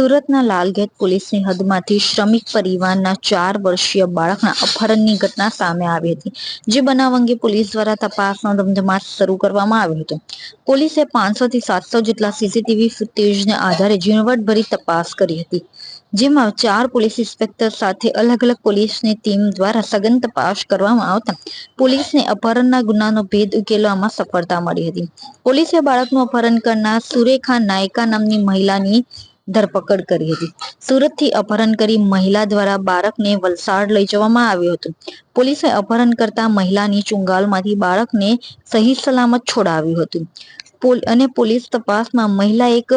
સુરતના લાલગેટ પોલીસની હદમાંથી શ્રમિક પરિવારના ચાર વર્ષીય બાળકના અપહરણની ઘટના સામે આવી હતી, જે બનાવ અંગે પોલીસ દ્વારા તપાસનો ધમધમાટ શરૂ કરવામાં આવ્યો હતો. પોલીસે પાંચસો થી સાતસો જેટલા સીસીટીવી ફૂટેજને આધારે ઝીણવટભરી તપાસ કરી હતી, જેમાં ચાર પોલીસ ઇન્સ્પેક્ટર સાથે અલગ અલગ પોલીસની ટીમ દ્વારા સઘન તપાસ કરવામાં આવતા પોલીસને અપહરણના ગુનાનો ભેદ ઉકેલવામાં સફળતા મળી હતી. પોલીસે બાળકનું અપહરણ કરનાર સુરેખા નાયકા નામની મહિલાની ધરપકડ કરી હતી. સુરતથી અપહરણ કરી મહિલા દ્વારા બાળકને વલસાડ લઈ જવામાં આવ્યું હતું. પોલીસે અપહરણ કરતા મહિલાની ચુંગાલમાંથી બાળકને સહી સલામત છોડાવ્યું હતું. અને પોલીસ તપાસમાં મહિલા એક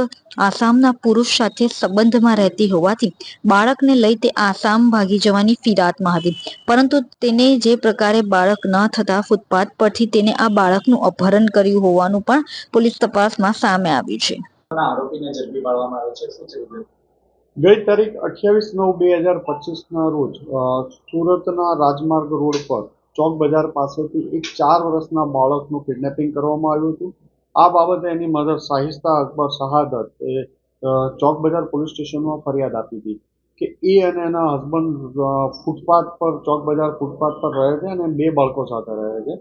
આસામના પુરુષ સાથે સંબંધમાં રહેતી હોવાથી બાળકને લઈ તે આસામ ભાગી જવાની ફિરાતમાં હતી. પરંતુ તેને જે પ્રકારે બાળક ન થતા ફૂટપાથ પરથી તેને આ બાળકનું અપહરણ કર્યું હોવાનું પણ પોલીસ તપાસમાં સામે આવ્યું છે. આરોપીને ઝડપી પાડવામાં આવે છે. શું છે ગઈ તારીખ અઠ્યાવીસ નવ બે હજાર પચીસના રોજ સુરતના રાજમાર્ગ રોડ પર ચોક બજાર પાસેથી એક ચાર વર્ષના બાળકનું કિડનેપિંગ કરવામાં આવ્યું હતું. આ બાબતે એની મધર શાહિસ્તા અકબર શહાદત એ ચોક બજાર પોલીસ સ્ટેશનમાં ફરિયાદ આપી હતી. કે એ અને એના હસબન્ડ ફૂટપાથ પર, ચોક બજાર ફૂટપાથ પર રહે છે અને બે બાળકો સાથે રહે છે.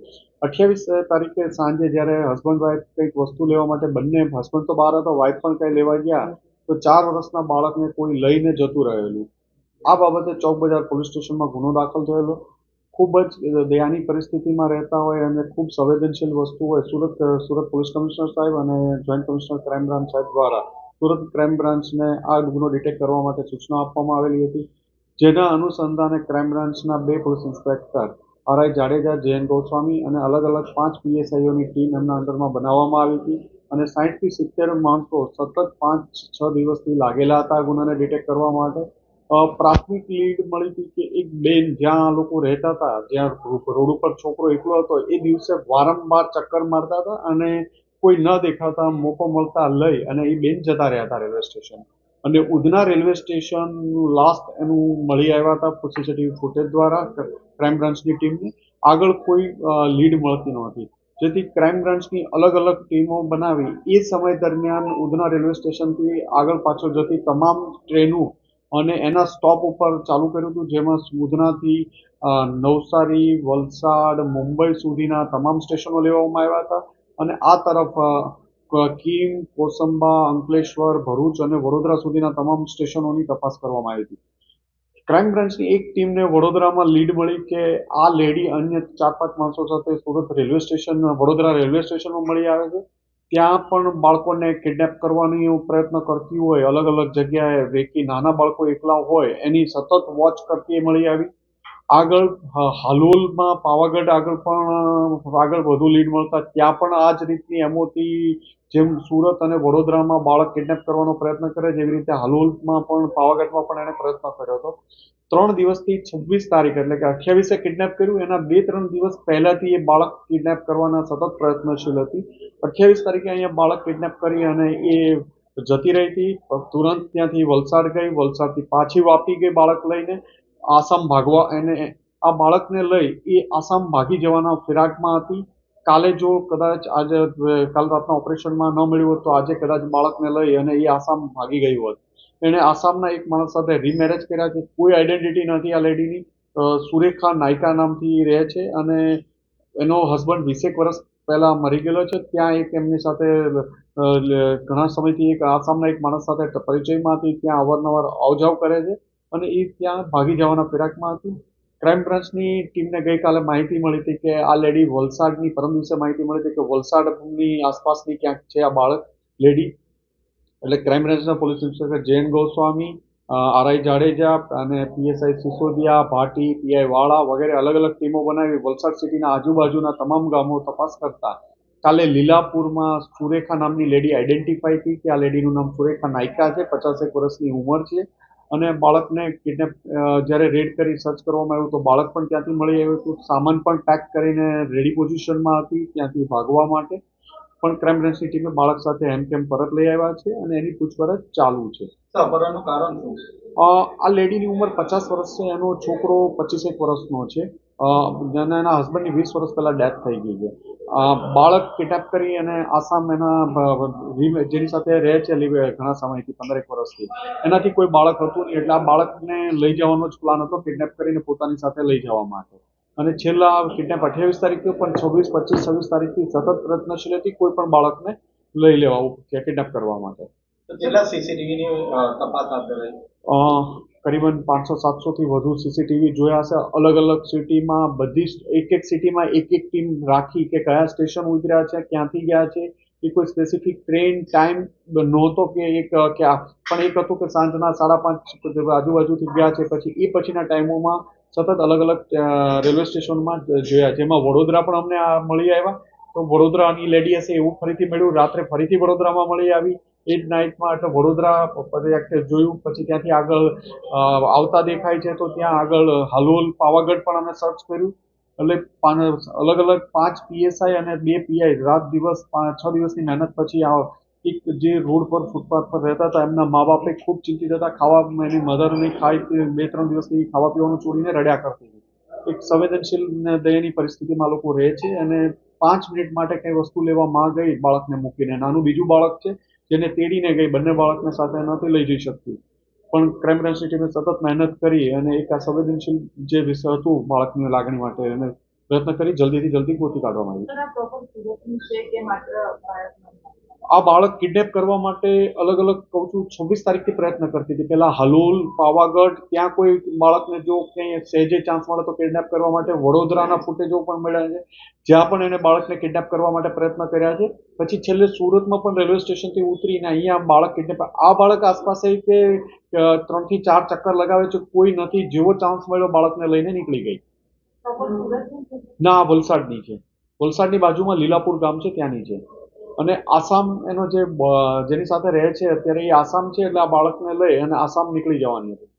અઠ્યાવીસ તારીખે સાંજે જ્યારે હસબન્ડ વાઈફ કંઈક વસ્તુ લેવા માટે બંને હસબન્ડ તો બહાર હતો વાઈફ પણ કંઈ લેવા ગયા, તો ચાર વર્ષના બાળકને કોઈ લઈને જતું રહેલું. આ બાબતે ચોક બજાર પોલીસ સ્ટેશનમાં ગુનો દાખલ થયેલો. ખૂબ જ દયાની પરિસ્થિતિમાં રહેતા હોય અને ખૂબ સંવેદનશીલ વસ્તુ હોય સુરત સુરત પોલીસ કમિશનર સાહેબ અને જોઈન્ટ કમિશનર ક્રાઇમ બ્રાન્ચ સાહેબ દ્વારા. સુરત ક્રાઇમ બ્રાન્ચને આ ગુનો ડિટેક્ટ કરવા માટે સૂચના આપવામાં આવેલી હતી. જેના અનુસંધાને ક્રાઇમ બ્રાન્ચના બે police inspector RI Jadeja, Jayant Goswami અને અલગ અલગ પાંચ પીએસઆઈઓની ટીમ એમના અંડરમાં બનાવવામાં આવી હતી અને સાહીઠથી સિત્તેર માણસો સતત પાંચ છ દિવસથી લાગેલા હતા આ ગુનાને ડિટેક્ટ કરવા માટે. પ્રાથમિક લીડ મળી હતી કે એક બેન જ્યાં આ લોકો રહેતા હતા, જ્યાં રોડ ઉપર છોકરો એકલો હતો, એ દિવસે વારંવાર ચક્કર મારતા હતા અને કોઈ ન દેખાતા મોકો મળતા લઈ અને એ બેન જતા રહ્યા હતા રેલવે સ્ટેશન. અને ઉધના રેલવે સ્ટેશનનું લાસ્ટ એનું મળી આવ્યા હતા સીસીટીવી ફૂટેજ દ્વારા ક્રાઇમ બ્રાન્ચની ટીમને. આગળ કોઈ લીડ મળતી નહોતી. જેથી ક્રાઇમ બ્રાન્ચની અલગ અલગ ટીમો બનાવી, એ સમય દરમિયાન ઉધના રેલવે સ્ટેશનથી આગળ પાછળ જતી તમામ ટ્રેનો અને એના સ્ટોપ ઉપર ચાલુ કર્યું હતું, જેમાં ઉધનાથી નવસારી, વલસાડ, મુંબઈ સુધીના તમામ સ્ટેશનો લેવામાં આવ્યા હતા. અને આ તરફ કિમ, કોસંબા, અંકલેશ્વર, ભરૂચ અને વડોદરા સુધીના તમામ સ્ટેશનોની તપાસ કરવામાં આવી હતી. ક્રાઇમ બ્રાન્ચની એક ટીમને વડોદરામાં લીડ મળી કે આ લેડી અન્ય ચાર પાંચ માણસો સાથે Surat railway station, Vadodara railway સ્ટેશનમાં મળી આવે છે. ત્યાં પણ બાળકોને કિડનેપ કરવાની પ્રયત્ન કરતી હોય અલગ અલગ જગ્યાએ વેકી નાના બાળકો એકલા હોય, એની સતત વોચ કરતી મળી આવી. આગળ હાલોલમાં પાવાગઢ આગળ પણ, આગળ વધુ લીડ મળતા, ત્યાં પણ આ જ રીતની એમઓથી જેમ સુરત અને વડોદરામાં બાળક કિડનેપ કરવાનો પ્રયત્ન કરે, જેવી રીતે હાલોલમાં પણ, પાવાગઢમાં પણ એણે પ્રયત્ન કર્યો હતો. ત્રણ દિવસથી છવ્વીસ તારીખ, એટલે કે અઠ્યાવીસે કિડનેપ કર્યું. એના બે ત્રણ દિવસ પહેલાથી એ બાળક કિડનેપ કરવાના સતત પ્રયત્નશીલ હતી. અઠ્યાવીસ તારીખે અહીંયા બાળક કિડનેપ કરી અને એ જતી રહી હતી. તુરંત ત્યાંથી વલસાડ ગઈ. વલસાડથી પાછી વાપી ગઈ બાળક લઈને. આસામ ભાગવા એને આ બાળકને લઈ એ આસામ ભાગી જવાના ફિરાકમાં હતી. કાલે જો કદાચ આજે કાલ રાતના ઓપરેશનમાં ન મળ્યું હોત તો આજે કદાચ બાળકને લઈ અને એ આસામ ભાગી ગઈ હોત. એણે આસામના એક માણસ સાથે રીમેરેજ કર્યા છે. કોઈ આઈડેન્ટિટી નથી આ લેડીની. સુરેખા નાયકા નામથી રહે છે અને એનો હસબન્ડ વીસેક વર્ષ પહેલાં મરી ગયેલો છે. ત્યાં એક એમની સાથે ઘણા સમયથી એક આસામના એક માણસ સાથે પરિચયમાં હતી. ત્યાં અવારનવાર આવજાવ કરે છે. અને એ ત્યાં ભાગી જવાના ફિરાકમાં હતી. ક્રાઇમ બ્રાન્ચની ટીમને ગઈકાલે માહિતી મળી હતી કે આ લેડી વલસાડની, પરમ દિવસે માહિતી મળી હતી કે વલસાડની આસપાસની ક્યાંક છે આ બાળક લેડી એટલે ક્રાઇમ બ્રાન્ચના police inspector Jain Goswami RI Jadeja અને પીએસઆઈ સિસોદિયા, ભાટી પીઆઈ વાળા વગેરે અલગ અલગ ટીમો બનાવી વલસાડ સિટીના આજુબાજુના તમામ ગામો તપાસ કરતા. કાલે લીલાપુરમાં સુરેખા નામની લેડી આઈડેન્ટિફાઈ થઈ કે આ લેડીનું નામ સુરેખા નાયકા છે, પચાસેક વર્ષની ઉંમર છે. અને બાળકને કિડનેપ જ્યારે રેડ કરી સર્ચ કરવામાં આવ્યું તો બાળક પણ ત્યાંથી મળી આવ્યું હતું. સામાન પણ પેક કરીને રેડી પોઝિશનમાં હતી ત્યાંથી ભાગવા માટે. પણ ક્રાઇમ બ્રાન્ચની ટીમે બાળક સાથે હેમકેમ પરત લઈ આવ્યા છે અને એની પૂછપરછ ચાલુ છે. કારણ શું? આ લેડીની ઉંમર પચાસ વર્ષ છે એનો છોકરો પચીસેક વર્ષનો છે. જેને એના હસબન્ડની વીસ વર્ષ પહેલાં ડેથ થઈ ગઈ છે. બાળક કિડનેપ કરી અને આસામ એના જેની સાથે રહે છે ઘણા સમયથી, પંદરેક વર્ષથી. એનાથી કોઈ બાળક હતું નહીં, એટલે આ બાળકને લઈ જવાનો જ પ્લાન હતો કિડનેપ કરીને પોતાની સાથે લઈ જવા માટે. અને છેલ્લા કિડનેપ અઠ્યાવીસ તારીખે પણ છવ્વીસ, પચીસ, છવ્વીસ તારીખથી સતત પ્રયત્નશીલ હતી કોઈ પણ બાળકને લઈ લેવા કિડનેપ કરવા માટે. કેટલા સીસીટીવીની તપાસ હાથ ધરાઈ? કરીબન પાંચસો, સાતસોથી વધુ સીસીટીવી જોયા હશે. અલગ અલગ સિટીમાં બધી એક એક સિટીમાં એક એક ટીમ રાખી કે કયા સ્ટેશન ઉતર્યા છે, ક્યાંથી ગયા છે, એ કોઈ સ્પેસિફિક ટ્રેન ટાઈમ નહોતો કે એક ક્યાં પણ એક હતું કે સાંજના સાડા પાંચ આજુબાજુથી ગયા છે, પછી એ પછીના ટાઈમોમાં સતત અલગ અલગ રેલવે સ્ટેશનમાં જોયા. જેમાં વડોદરા પણ અમને મળી આવ્યા. તો વડોદરાની લેડી હશે એવું ફરીથી મળ્યું. રાત્રે ફરીથી વડોદરામાં મળી આવી. એ જ નાઇટમાં એટલે વડોદરા પદયાત્રા જોયું, પછી ત્યાંથી આગળ આવતા દેખાય છે તો ત્યાં આગળ હાલોલ પાવાગઢ પણ અમે સર્ચ કર્યું. એટલે અલગ અલગ પાંચ પીએસઆઈ અને બે પીઆઈ રાત દિવસ છ દિવસની મહેનત પછી આ એક જે રોડ પર, ફૂટપાથ પર રહેતા હતા, એમના મા બાપે ખૂબ ચિંતિત હતા, ખાવા એની મધરને ખાઈ, બે, ત્રણ દિવસથી ખાવા પીવાનું છોડીને રડ્યા કરતી હતી. એક સંવેદનશીલ ને દયની પરિસ્થિતિમાં લોકો રહે છે અને પાંચ મિનિટ માટે કંઈ વસ્તુ લેવા માં ગઈ, બાળકને મૂકીને. નાનું બીજું બાળક છે જેને તેડીને ગઈ બંને બાળકને સાથે નહોતી લઈ જઈ શકતી. પણ ક્રાઇમ બ્રાન્ચની ટીમે સતત મહેનત કરી અને એક આ સંવેદનશીલ જે વિષય હતું બાળકની લાગણી માટે એને પ્રયત્ન કરી જલ્દીથી જલ્દી ગોતી કાઢવામાં આવી. સર આ બાળક કિડનેપ કરવા માટે અલગ અલગ કહું છું છવ્વીસ તારીખથી પ્રયત્ન કરતી હતી. પહેલાં હલોલ પાવાગઢ ત્યાં કોઈ બાળકને જો કંઈ સહેજે ચાન્સ મળે તો કિડનેપ કરવા માટે. વડોદરાના ફૂટેજો પણ મળ્યા છે જ્યાં પણ એને બાળકને કિડનેપ કરવા માટે પ્રયત્ન કર્યા છે. પછી છેલ્લે સુરતમાં પણ રેલવે સ્ટેશનથી ઉતરીને અહીંયા બાળક કિડનેપ આ બાળક આસપાસ કે ત્રણથી ચાર ચક્કર લગાવે છે કોઈ નથી. જેવો ચાન્સ મળ્યો બાળકને લઈને નીકળી ગઈ. ના વલસાડની છે. વલસાડની બાજુમાં લીલાપુર ગામ છે ત્યાંની છે. અને આસામ એનો જે જેની સાથે રહે છે, અત્યારે એ આસામ છે, એટલે આ બાળકને લઈ અને આસામ નીકળી જવાની હતી.